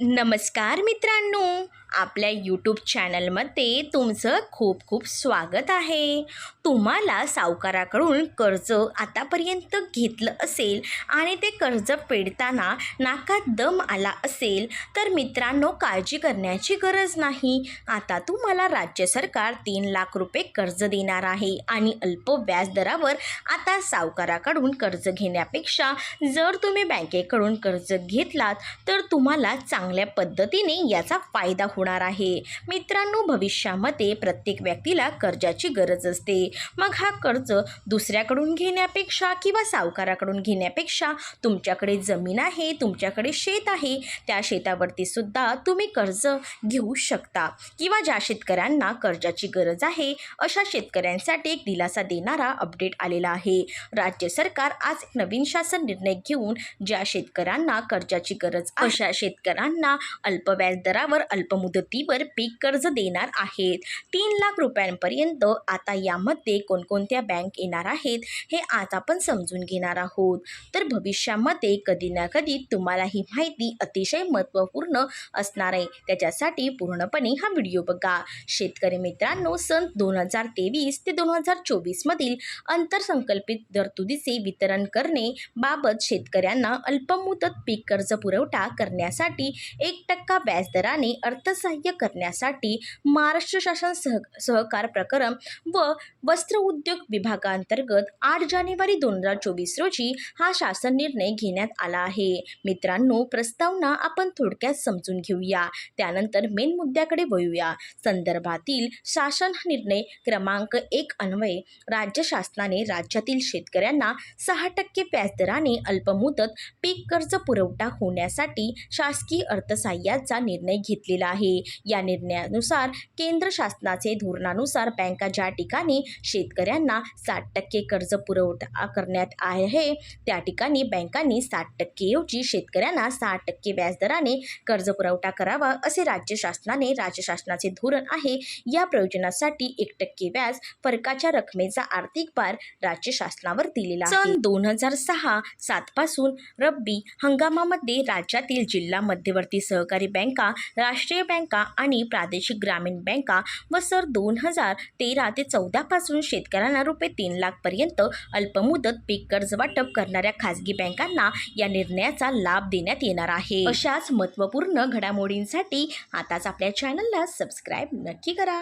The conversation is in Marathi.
नमस्कार मित्रांनो. आपल्या यूट्यूब चॅनलमध्ये तुमचं खूप खूप स्वागत आहे. तुम्हाला सावकाराकडून कर्ज आतापर्यंत घेतलं असेल आणि ते कर्ज फेडताना नाकात दम आला असेल तर मित्रांनो काळजी करण्याची गरज नाही. आता तुम्हाला राज्य सरकार तीन लाख रुपये कर्ज देणार आहे आणि अल्प व्याजदरावर आता सावकाराकडून कर्ज घेण्यापेक्षा जर तुम्ही बँकेकडून कर्ज घेतलात तर तुम्हाला चांगल्या पद्धतीने याचा फायदा होणार आहे. मित्रांनो भविष्यामध्ये प्रत्येक व्यक्तीला कर्जाची गरज असते. मग हा कर्ज दुसऱ्याकडून घेण्यापेक्षा किंवा सावकाराकडून घेण्यापेक्षा तुमच्याकडे जमीन आहे तुमच्याकडे शेत आहे त्या शेतावरती सुद्धा तुम्ही कर्ज घेऊ शकता. किंवा ज्या शेतकऱ्यांना कर्जाची गरज आहे अशा शेतकऱ्यांसाठी एक दिलासा देणारा अपडेट आलेला आहे. राज्य सरकार आज एक नवीन शासन निर्णय घेऊन ज्या शेतकऱ्यांना कर्जाची गरज अशा शेतकऱ्यांना अल्प व्याजदरावर मुदतीवर पीक कर्ज देणार आहेत. तीन लाख रुपयांपर्यंत आता यामध्ये कोणकोणत्या बँक येणार आहेत हे आज आपण समजून घेणार आहोत. तर भविष्यामध्ये कधी ना कधी तुम्हाला ही माहिती अतिशय महत्त्वपूर्ण असणार आहे. त्याच्यासाठी पूर्णपणे हा व्हिडिओ बघा. शेतकरी मित्रांनो सन दोन हजार तेवीस ते दोन हजार चोवीसमधील अंतरसंकल्पित तरतुदीचे वितरण करणे बाबत शेतकऱ्यांना अल्पमुदत पीक कर्ज पुरवठा करण्यासाठी एक टक्का व्याजदराने अर्थसहाय्य करण्यासाठी महाराष्ट्र शासन सह सहकार प्रकरण व वस्त्र उद्योग विभागांतर्गत आठ जानेवारी दोन हजार चोवीस रोजी हा शासन निर्णय घेण्यात आला आहे. मित्रांनो प्रस्तावना आपण थोडक्यात समजून घेऊया. त्यानंतर मेन मुद्द्याकडे वळूया. संदर्भातील शासन निर्णय क्रमांक एक अन्वये राज्य शासनाने राज्यातील शेतकऱ्यांना सहा टक्के व्याजदराने अल्पमुदत पीक कर्ज पुरवठा होण्यासाठी शासकीय अर्थसहाय्याचा निर्णय घेतलेला आहे. या निर्णयानुसार केंद्र शासनाचे धोरणानुसार बँका ज्या ठिकाणी शेतकऱ्यांना साठ टक्के कर्ज पुरवठा करण्यात आहे त्या ठिकाणी बँकांनी साठ टक्केऐवजी शेतकऱ्यांना सहा टक्के व्याजदराने कर्ज पुरवठा करावा असे राज्य शासनाने राज्य शासनाचे धोरण आहे. या प्रयोजनासाठी एक टक्के व्याज फरकाच्या रकमेचा आर्थिक भार राज्य शासनावर दिलेला सन दोन हजार सहा सात पासून रब्बी हंगामामध्ये राज्यातील जिल्हा मध्यवर्ती सहकारी बँका राष्ट्रीय बँक बँका आणि प्रादेशिक ग्रामीण बँका व सर दोन हजार तेरा ते चौदापासून शेतकऱ्यांना रुपये तीन लाखपर्यंत अल्पमुदत पीक कर्ज वाटप करणाऱ्या खाजगी बँकांना या निर्णयाचा लाभ देण्यात येणार आहे. अशाच महत्त्वपूर्ण घडामोडींसाठी आताच आपल्या चॅनलला सबस्क्राईब नक्की करा.